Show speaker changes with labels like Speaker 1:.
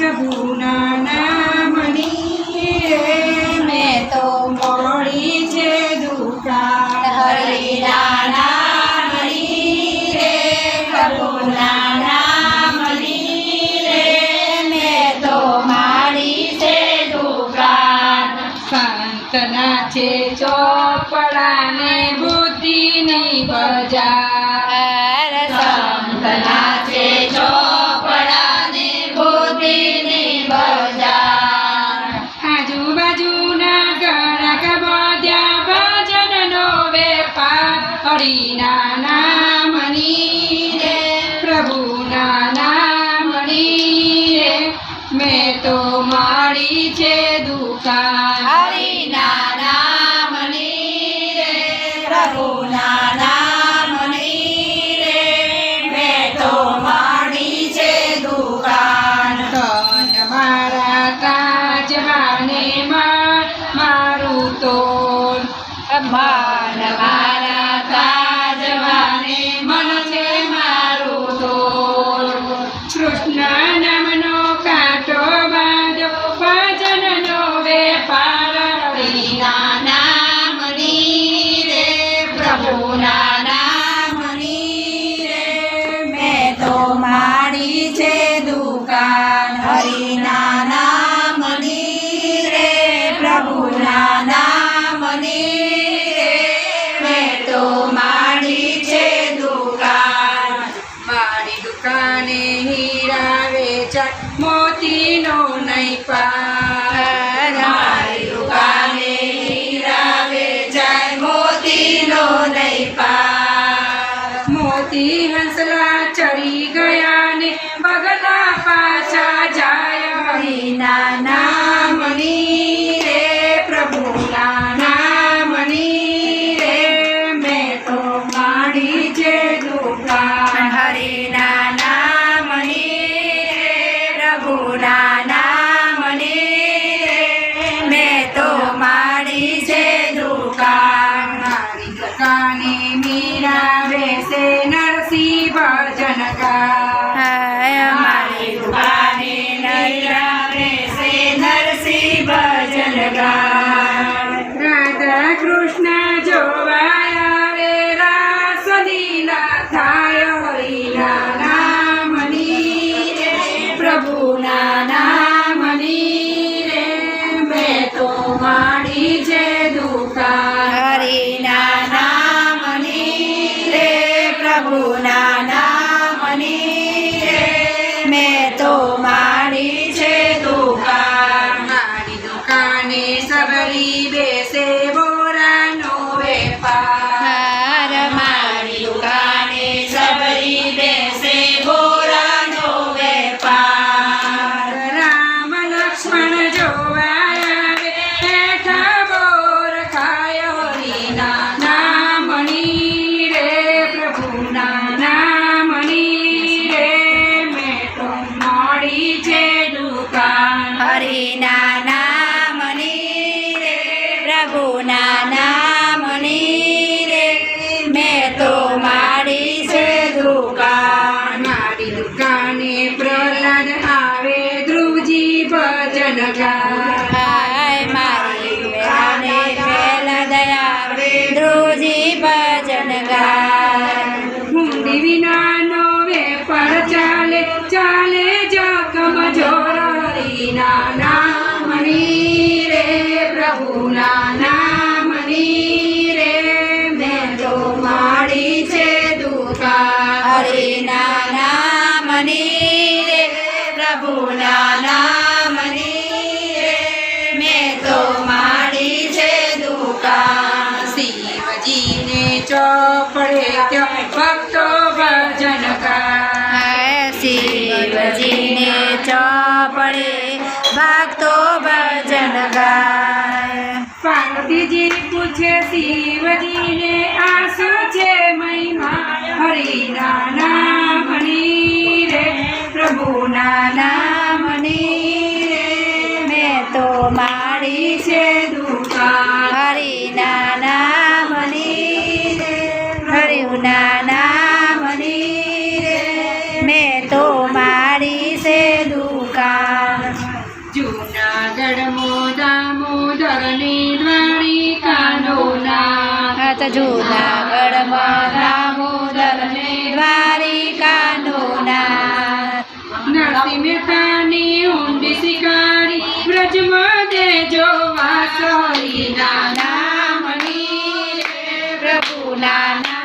Speaker 1: પ્રભુના નામની મેં તો મોડી છે દુકાળ
Speaker 2: હરિના નામની રે પ્રભુના નામની રે મેં તો મારી છે દુકાન
Speaker 1: સંતના છે ચોપડાને બુદ્ધિની બજાર. હરિના નામની રે પ્રભુના નામની રે મેં તો મારી છે દુકાન.
Speaker 2: હરિના નામની રે પ્રભુના નામની રે મેં તો માડી છે દુકાન.
Speaker 1: મારા માં મારું તો
Speaker 2: મન
Speaker 1: કૃષ્ણ નામનો કાંટો મોતી હંસલા ચડી ગયા ને બગલા પાછા જાય
Speaker 2: નાના
Speaker 1: નામની રાધા કૃષ્ણ જોવા આવે રાસ દુકાન પ્રહલાદ આવે ધ્રુવજી ભજન ગાય.
Speaker 2: મારી દુકાને પહેલા દયા રે ભજન ગાય.
Speaker 1: વિના નો વેપાર ચાલે ચાલે જખમ નાના નામની રે પ્રભુ નામની
Speaker 2: પ્રભુના નામની રે, મેં તો માડી છે દુકાન.
Speaker 1: શિવજીને ચોપડે ભક્તો ભજન કા
Speaker 2: શિવજીને ચોપડે ભક્તો ભજન ગાય.
Speaker 1: પાર્વતીજી પૂછે, શિવજીને આ શું છે મહિમા? હરિના નામની પ્રભુના
Speaker 2: નામની મેં તો મારી
Speaker 1: છે દુકાન.
Speaker 2: હરિના નામની હરિના નામની મેં તો મારી છે દુકા
Speaker 1: જૂનાગઢ મોદા મોદરની દ્વારિકાનો ના
Speaker 2: જૂનાગઢ મોદા
Speaker 1: ગોપી મહેતાની ઊંડી શિકારી વ્રજમાં દેજો વાસોરી
Speaker 2: નાના મણી પ્રભુ નાના